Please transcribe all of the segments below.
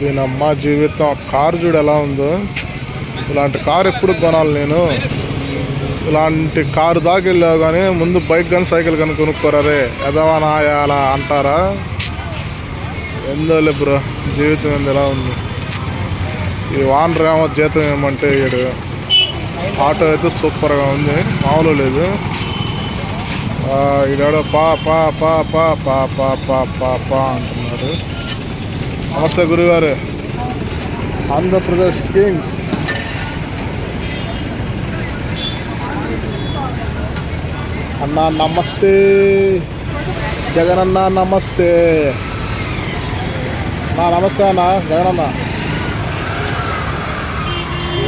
దీని అమ్మ జీవితం. కారు చూడు ఎలా ఉందో. ఇలాంటి కారు ఎప్పుడు కొనాలి నేను? ఇలాంటి కారు దాకా వెళ్ళావు కానీ ముందు బైక్ కానీ సైకిల్ కానీ కొనుక్కోరారే. ఎదవనా అలా అంటారా? ఎందులే బ్రో జీవితం ఎందు ఎలా ఉంది. ఈ వానరేమో ఏమో జీతం ఏమంటే ఇడు ఆటో అయితే సూపర్గా ఉంది. మామూలు లేదు. ఈడాడో పా పా పా పా పా పా పా పా పా అంటున్నాడు. నమస్తే గురుగారు. ఆంధ్రప్రదేశ్ కింగ్. అన్నా నమస్తే. జగన్ అన్న నమస్తే. నా నమస్తే అన్న జగన్ అన్న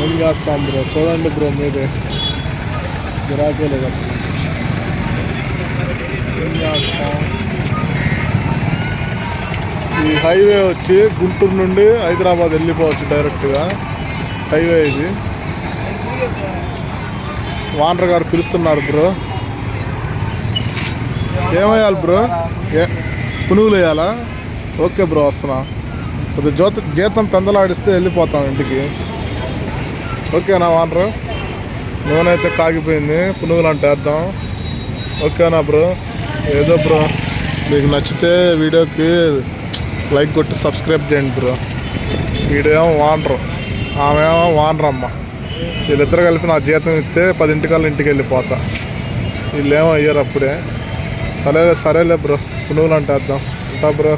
ఏం చేస్తాం బ్రో? చూడండి బ్రో మీదే. గిరాకీ లేదు అసలు ఈ హైవే వచ్చి గుంటూరు నుండి హైదరాబాద్ వెళ్ళిపోవచ్చు డైరెక్ట్గా. హైవే ఇది. వానర్ గారు పిలుస్తున్నారు బ్రో. ఏమయ్యాలి బ్రో? ఏ పునుగులు వేయాలా? ఓకే బ్రో వస్తున్నా. కొద్దిగా జోత జీతం పెందలాడిస్తే వెళ్ళిపోతాం ఇంటికి. ఓకేనా వానరు? నూనె అయితే కాగిపోయింది. పునుగులు అంటే వేద్దాం. ఓకేనా బ్రో? ఏదో బ్రో మీకు నచ్చితే వీడియోకి లైక్ కొట్టి సబ్స్క్రైబ్ చేయండి బ్రో వీడేమో వానరు. ఆమె ఏమో వానర్ అమ్మ వీళ్ళిద్దరు కలిపి నా జీతం ఇస్తే పదింటికల్లా ఇంటికి వెళ్ళిపోతా. వీళ్ళేమో అయ్యారు అప్పుడే. సరేలే సరేలే బ్రో పునుగులు అంటేద్దాం. ఉంటా బ్రో